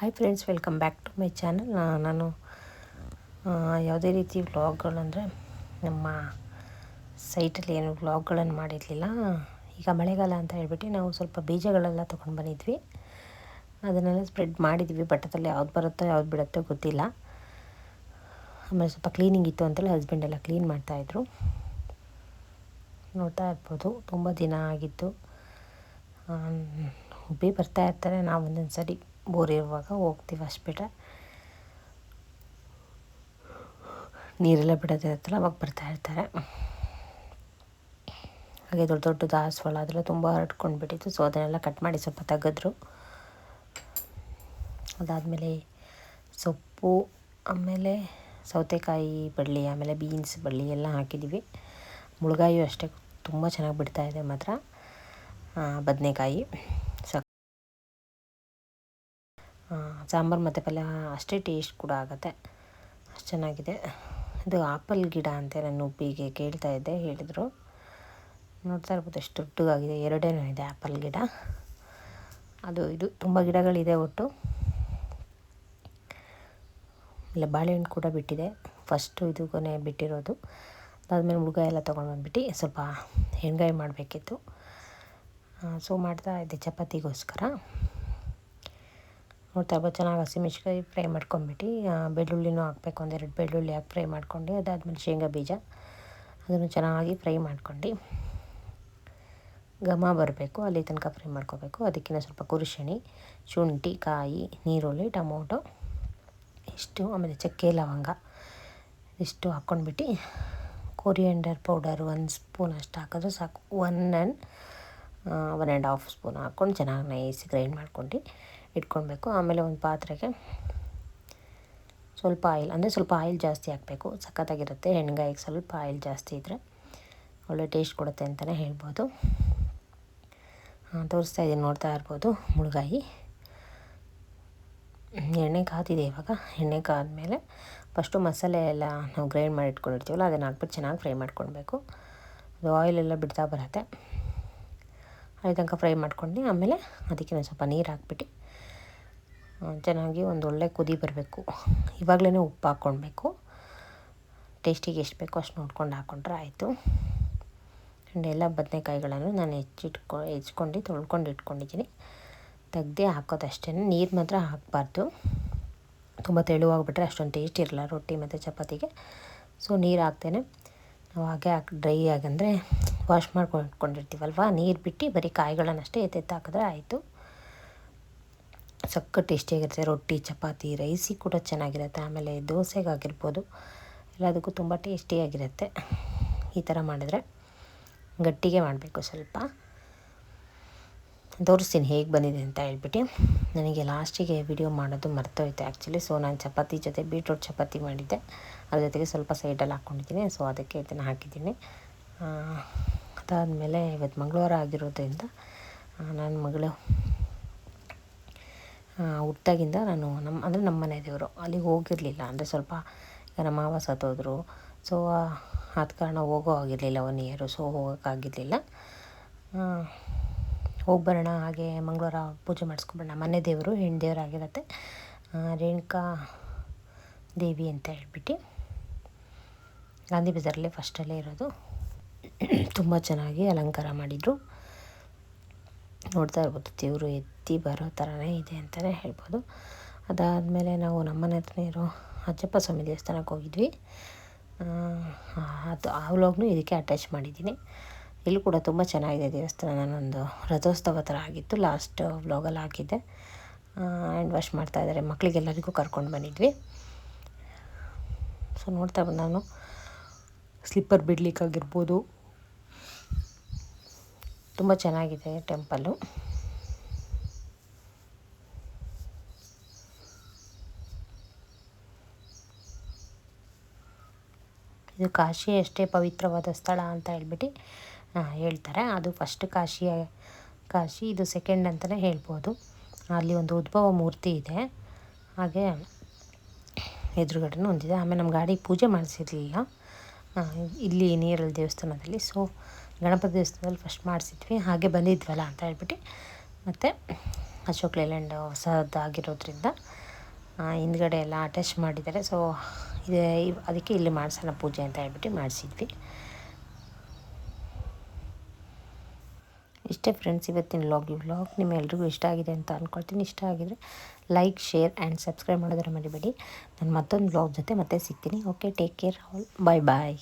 Hi friends welcome back to my channel ನಾನು ಯಾವುದೇ ರೀತಿ ವ್ಲಾಗ್ಗಳಂದರೆ ನಮ್ಮ ಸೈಟಲ್ಲಿ ಏನು ವ್ಲಾಗ್ಗಳನ್ನು ಮಾಡಿರಲಿಲ್ಲ. ಈಗ ಮಳೆಗಾಲ ಅಂತ ಹೇಳಿಬಿಟ್ಟು ನಾವು ಸ್ವಲ್ಪ ಬೀಜಗಳೆಲ್ಲ ತೊಗೊಂಡು ಬಂದಿದ್ವಿ. ಅದನ್ನೆಲ್ಲ ಸ್ಪ್ರೆಡ್ ಮಾಡಿದ್ವಿ. ಬಟ್ಟದಲ್ಲಿ ಯಾವ್ದು ಬರುತ್ತೋ, ಯಾವ್ದು ಬಿಡುತ್ತೋ ಗೊತ್ತಿಲ್ಲ. ಆಮೇಲೆ ಸ್ವಲ್ಪ ಕ್ಲೀನಿಂಗ್ ಇತ್ತು ಅಂತೇಳಿ ಹಸ್ಬೆಂಡ್ ಎಲ್ಲ ಕ್ಲೀನ್ ಮಾಡ್ತಾಯಿದ್ರು ನೋಡ್ತಾ ಇರ್ಬೋದು. ತುಂಬ ದಿನ ಆಗಿತ್ತು. ಹುಬ್ಬಿ ಬರ್ತಾ ಇರ್ತಾರೆ ನಾವು ಒಂದೊಂದು ಸರಿ ಬೋರ್ ಇರುವಾಗ ಹೋಗ್ತೀವಿ ಅಷ್ಟು ಬಿಟ್ಟರೆ ನೀರೆಲ್ಲ ಬಿಡೋದಿರುತ್ತಲ್ಲ ಅವಾಗ ಬರ್ತಾ ಇರ್ತಾರೆ. ಹಾಗೆ ದೊಡ್ಡ ದೊಡ್ಡ ದಾಸವಾಳ ಅದೆಲ್ಲ ತುಂಬ ಹರಡ್ಕೊಂಡು ಬಿಟ್ಟಿತ್ತು ಸೊ ಅದನ್ನೆಲ್ಲ ಕಟ್ ಮಾಡಿ ಸ್ವಲ್ಪ ತೆಗೆದ್ರು. ಅದಾದಮೇಲೆ ಸೊಪ್ಪು, ಆಮೇಲೆ ಸೌತೆಕಾಯಿ ಬಳ್ಳಿ, ಆಮೇಲೆ ಬೀನ್ಸ್ ಬಳ್ಳಿ ಎಲ್ಲ ಹಾಕಿದ್ದೀವಿ ಮುಳುಗಾಯಿಯು ಅಷ್ಟೇ, ತುಂಬ ಚೆನ್ನಾಗಿ ಬಿಡ್ತಾ ಇದೆ ಮಾತ್ರ. ಬದನೆಕಾಯಿ. ಸಾಂಬಾರು ಮತ್ತು ಪಲ್ಯ ಅಷ್ಟೇ ಟೇಸ್ಟ್ ಕೂಡ ಆಗುತ್ತೆ. ಅಷ್ಟು ಚೆನ್ನಾಗಿದೆ. ಇದು ಆಪಲ್ ಗಿಡ ಅಂತ ನಾನು ಉಪ್ಪಿಗೆ ಕೇಳ್ತಾ ಇದ್ದೆ, ಹೇಳಿದರು. ನೋಡ್ತಾ ಇರ್ಬೋದು ಎಷ್ಟು ದೊಡ್ಡದಾಗಿದೆ. ಎರಡೇನೋ ಇದೆ ಆ್ಯಪಲ್ ಗಿಡ. ಅದು, ಇದು ತುಂಬ ಗಿಡಗಳಿದೆ ಒಟ್ಟು. ಇಲ್ಲ, ಬಾಳೆಹಣ್ಣು ಕೂಡ ಬಿಟ್ಟಿದೆ. ಫಸ್ಟು ಇದು ಕೊನೆ ಬಿಟ್ಟಿರೋದು. ಅದಾದಮೇಲೆ ಹುಡುಗ ಎಲ್ಲ ತೊಗೊಂಡು ಬಂದ್ಬಿಟ್ಟು ಸ್ವಲ್ಪ ಎಣ್ಗಾಯಿ ಮಾಡಬೇಕಿತ್ತು. ಸೊ ಮಾಡ್ತಾ ಇದ್ದೆ ಚಪಾತಿಗೋಸ್ಕರ. ನೋಡ್ತಾ ಇರ್ಬೋದು ಚೆನ್ನಾಗಿ ಹಸಿಮೆಣ್ಸಿಕಾಯಿ ಫ್ರೈ ಮಾಡ್ಕೊಂಬಿಟ್ಟು ಬೆಳ್ಳುಳ್ಳಿನೂ ಹಾಕಬೇಕು ಒಂದೆರಡು ಬೆಳ್ಳುಳ್ಳಿ ಹಾಕಿ ಫ್ರೈ ಮಾಡ್ಕೊಂಡು, ಅದಾದಮೇಲೆ ಶೇಂಗಾ ಬೀಜ. ಅದನ್ನು ಚೆನ್ನಾಗಿ ಫ್ರೈ ಮಾಡ್ಕೊಂಡು ಘಮ ಬರಬೇಕು, ಅಲ್ಲಿ ತನಕ ಫ್ರೈ ಮಾಡ್ಕೋಬೇಕು. ಅದಕ್ಕಿಂತ ಸ್ವಲ್ಪ ಕುರುಶಣಿ ಶುಂಠಿ, ಕಾಯಿ ನೀರುಳ್ಳಿ ಟೊಮೊಟೊ, ಇಷ್ಟು, ಆಮೇಲೆ ಚಕ್ಕೆ, ಲವಂಗ ಇಷ್ಟು ಹಾಕ್ಕೊಂಡ್ಬಿಟ್ಟು ಕೊರಿಯಂಡರ್ ಪೌಡರ್ ಒಂದು ಸ್ಪೂನ್ ಅಷ್ಟು ಹಾಕಿದ್ರೆ ಸಾಕು. One and one and half spoon ಹಾಕ್ಕೊಂಡು ಚೆನ್ನಾಗಿ ನೈಸ್ ಗ್ರೈಂಡ್ ಮಾಡ್ಕೊಂಡು ಇಟ್ಕೊಳ್ಬೇಕು. ಆಮೇಲೆ ಒಂದು ಪಾತ್ರೆಗೆ ಸ್ವಲ್ಪ ಆಯಿಲ್, ಅಂದರೆ ಸ್ವಲ್ಪ ಆಯಿಲ್ ಜಾಸ್ತಿ ಹಾಕಬೇಕು. ಸಖತ್ತಾಗಿರುತ್ತೆ. ಹೆಣ್ಗಾಯಿಗೆ ಸ್ವಲ್ಪ ಆಯಿಲ್ ಜಾಸ್ತಿ ಇದ್ದರೆ ಒಳ್ಳೆ ಟೇಸ್ಟ್ ಕೊಡುತ್ತೆ ಅಂತಲೇ ಹೇಳ್ಬೋದು. ತೋರಿಸ್ತಾ ಇದ್ದೀನಿ, ನೋಡ್ತಾ ಇರ್ಬೋದು ಮುಳುಗಾಯಿ. ಎಣ್ಣೆ ಕಾದಿದೆ ಇವಾಗ. ಎಣ್ಣೆ ಕಾದ್ಮೇಲೆ ಫಸ್ಟು ಮಸಾಲೆ ಎಲ್ಲ ನಾವು ಗ್ರೈಂಡ್ ಮಾಡಿ ಇಟ್ಕೊಂಡಿರ್ತೀವಲ್ಲ, ಅದನ್ನು ಹಾಕ್ಬಿಟ್ಟು ಚೆನ್ನಾಗಿ ಫ್ರೈ ಮಾಡ್ಕೊಳ್ಬೇಕು. ಅದು ಆಯಿಲೆಲ್ಲ ಬಿಡ್ತಾ ಬರುತ್ತೆ. ತನಕ ಫ್ರೈ ಮಾಡ್ಕೊಂಡು, ಆಮೇಲೆ ಅದಕ್ಕೆ ಸ್ವಲ್ಪ ನೀರು ಹಾಕ್ಬಿಟ್ಟು ಚೆನ್ನಾಗಿ ಒಂದು ಒಳ್ಳೆ ಕುದಿ ಬರಬೇಕು. ಇವಾಗಲೇ ಉಪ್ಪು ಹಾಕ್ಕೊಳ್ಬೇಕು. ಟೇಸ್ಟಿಗೆ ಎಷ್ಟು ಬೇಕೋ ಅಷ್ಟು ನೋಡ್ಕೊಂಡು ಹಾಕ್ಕೊಂಡ್ರೆ ಆಯಿತು. ಆ್ಯಂಡ್ ಎಲ್ಲ ಬದನೆಕಾಯಿಗಳನ್ನು ನಾನು ಹೆಚ್ಚಿಟ್ಕೊ, ಹೆಚ್ಕೊಂಡು ತೊಳ್ಕೊಂಡು ಇಟ್ಕೊಂಡಿದ್ದೀನಿ. ತೆಗ್ದೇ ಹಾಕೋದಷ್ಟೇ ನೀರು ಮಾತ್ರ ಹಾಕಬಾರ್ದು. ತುಂಬ ತೆಳುವಾಗ್ಬಿಟ್ರೆ ಅಷ್ಟೊಂದು ಟೇಸ್ಟ್ ಇರಲ್ಲ ರೊಟ್ಟಿ ಮತ್ತು ಚಪಾತಿಗೆ. ಸೊ, ನೀರು ಹಾಕ್ತೇನೆ. ನಾವು ಹಾಗೆ ಹಾಕಿ, ಡ್ರೈ ಆಗಂದರೆ ವಾಶ್ ಮಾಡ್ಕೊಂಡು ಇಟ್ಕೊಂಡಿರ್ತೀವಲ್ವ ನೀರು ಬಿಟ್ಟು ಬರೀ ಕಾಯಿಗಳನ್ನಷ್ಟೇ ಎತ್ತೆತ್ತು ಹಾಕಿದ್ರೆ ಆಯಿತು. ಸಕ್ಕ ಟೇಸ್ಟಿಯಾಗಿರುತ್ತೆ. ರೊಟ್ಟಿ, ಚಪಾತಿ, ರೈಸಿ ಕೂಡ ಚೆನ್ನಾಗಿರುತ್ತೆ. ಆಮೇಲೆ ದೋಸೆಗಾಗಿರ್ಬೋದು ಎಲ್ಲದಕ್ಕೂ ತುಂಬ ಟೇಸ್ಟಿಯಾಗಿರುತ್ತೆ. ಈ ಥರ ಮಾಡಿದ್ರೆ ಗಟ್ಟಿಗೆ ಮಾಡಬೇಕು ಸ್ವಲ್ಪ. ತೋರಿಸ್ತೀನಿ ಹೇಗೆ ಬಂದಿದೆ ಅಂತ ಹೇಳ್ಬಿಟ್ಟು. ನನಗೆ ಲಾಸ್ಟಿಗೆ ವಿಡಿಯೋ ಮಾಡೋದು ಮರ್ತೋಯ್ತು ಆ್ಯಕ್ಚುಲಿ. ಸೊ, ನಾನು ಚಪಾತಿ ಜೊತೆ ಬೀಟ್ರೂಟ್ ಚಪಾತಿ ಮಾಡಿದ್ದೆ. ಅದ್ರ ಜೊತೆಗೆ ಸ್ವಲ್ಪ ಸೈಡಲ್ಲಿ ಹಾಕ್ಕೊಂಡಿದ್ದೀನಿ. ಸೊ, ಅದಕ್ಕೆ ಇದನ್ನು ಹಾಕಿದ್ದೀನಿ. ಅದಾದಮೇಲೆ ಇವತ್ತು ಮಂಗಳವಾರ ಆಗಿರೋದ್ರಿಂದ ನನ್ನ ಮಗಳು ಹುಟ್ಟಾಗಿಂದ ನಾನು ನಮ್ಮ, ಅಂದರೆ ನಮ್ಮ ಮನೆ ದೇವರು. ಅಲ್ಲಿಗೆ ಹೋಗಿರಲಿಲ್ಲ. ಅಂದರೆ ಸ್ವಲ್ಪ ಈಗ ನಮ್ಮ ಮಾವ ಸತ್ತೋದ್ರು. ಸೊ ಆದ ಕಾರಣ ಹೋಗೋ ಆಗಿರಲಿಲ್ಲ ಒನ್ ಇಯರು ಸೊ ಹೋಗೋಕ್ಕಾಗಿರಲಿಲ್ಲ. ಹೋಗಿ ಬರೋಣ, ಹಾಗೆ ಮಂಗಳವಾರ ಪೂಜೆ ಮಾಡಿಸ್ಕೊಬರೋಣ ಮನೆ ದೇವರು ಹೆಣ್ಣು ದೇವರಾಗಿರುತ್ತೆ ರೇಣುಕಾ ದೇವಿ ಅಂತ ಹೇಳ್ಬಿಟ್ಟು ಗಾಂಧಿ ಬಜಾರಲ್ಲೇ ಫಸ್ಟಲ್ಲೇ ಇರೋದು. ತುಂಬ ಚೆನ್ನಾಗಿ ಅಲಂಕಾರ ಮಾಡಿದರು. ನೋಡ್ತಾ ಇರ್ಬೋದು, ದೇವರು ಎತ್ತಿ ಬರೋ ಥರನೇ ಇದೆ ಅಂತಲೇ ಹೇಳ್ಬೋದು. ಅದಾದಮೇಲೆ ನಾವು ನಮ್ಮನೆ ಹತ್ರ ಇರೋ ಅಜ್ಜಪ್ಪ ಸ್ವಾಮಿ ದೇವಸ್ಥಾನಕ್ಕೆ ಹೋಗಿದ್ವಿ. ಅದು ಆ ವ್ಲಾಗ್ನು ಇದಕ್ಕೆ ಅಟ್ಯಾಚ್ ಮಾಡಿದ್ದೀನಿ. ಇಲ್ಲಿ ಕೂಡ ತುಂಬ ಚೆನ್ನಾಗಿದೆ ದೇವಸ್ಥಾನ. ನಾನೊಂದು ರಥೋತ್ಸವ ಥರ ಆಗಿತ್ತು, ಲಾಸ್ಟ್ ವ್ಲಾಗಲ್ಲಿ ಹಾಕಿದ್ದೆ. ಹ್ಯಾಂಡ್ ವಾಶ್ ಮಾಡ್ತಾಯಿದ್ದಾರೆ ಮಕ್ಕಳಿಗೆಲ್ಲರಿಗೂ ಕರ್ಕೊಂಡು ಬಂದಿದ್ವಿ. ಸೊ ನೋಡ್ತಾ ಬಂದು ನಾನು. ಸ್ಲಿಪ್ಪರ್ ಬಿಡ್ಲಿಕ್ಕಾಗಿರ್ಬೋದು. ತುಂಬ ಚೆನ್ನಾಗಿದೆ ಟೆಂಪಲ್ಲು ಇದು ಕಾಶಿ ಅಷ್ಟೇ ಪವಿತ್ರವಾದ ಸ್ಥಳ ಅಂತ ಹೇಳ್ಬಿಟ್ಟು ಹೇಳ್ತಾರೆ. ಅದು ಫಸ್ಟ್ ಕಾಶಿ ಕಾಶಿ, ಇದು ಸೆಕೆಂಡ್ ಅಂತಲೇ ಹೇಳ್ಬೋದು. ಅಲ್ಲಿ ಒಂದು ಉದ್ಭವ ಮೂರ್ತಿ ಇದೆ. ಹಾಗೆ ಎದುರುಗಡೆನೂ ಹೊಂದಿದೆ ಆಮೇಲೆ ನಮ್ಮ ಗಾಡಿ ಪೂಜೆ ಮಾಡಿಸಿರಲಿಲ್ಲ. ಇಲ್ಲಿ ನೀರಲ್ಲಿ ದೇವಸ್ಥಾನದಲ್ಲಿ. ಸೊ ಗಣಪತಿ ದೇವಸ್ಥಾನದಲ್ಲಿ ಫಸ್ಟ್ ಮಾಡಿಸಿದ್ವಿ, ಹಾಗೆ ಬಂದಿದ್ವಲ್ಲ ಅಂತ ಹೇಳ್ಬಿಟ್ಟು. ಮತ್ತು ಅಶೋಕ್ ಲೇಲ್ಯಾಂಡ್ ಹೊಸದಾಗಿರೋದ್ರಿಂದ ಹಿಂದ್ಗಡೆ ಎಲ್ಲ ಅಟ್ಯಾಚ್ ಮಾಡಿದ್ದಾರೆ. ಸೊ ಇದೆ, ಅದಕ್ಕೆ ಇಲ್ಲಿ ಮಾಡಿಸೋಣ ಪೂಜೆ ಅಂತ ಹೇಳ್ಬಿಟ್ಟು ಮಾಡಿಸಿದ್ವಿ. ಇಷ್ಟೇ ಫ್ರೆಂಡ್ಸ್ ಇವತ್ತಿನ ವ್ಲಾಗ್ ಈ ವ್ಲಾಗ್ ನಿಮ್ಮೆಲ್ರಿಗೂ ಇಷ್ಟ ಆಗಿದೆ ಅಂತ ಅಂದ್ಕೊಳ್ತೀನಿ ಇಷ್ಟ ಆಗಿದರೆ ಲೈಕ್ ಶೇರ್ ಆ್ಯಂಡ್ ಸಬ್ಸ್ಕ್ರೈಬ್ ಮಾಡೋದರ ಮರಿಬೇಡಿ. ನಾನು ಮತ್ತೊಂದು ವ್ಲಾಗ್ ಜೊತೆ ಮತ್ತೆ ಸಿಗ್ತೀನಿ. Okay take care all bye bye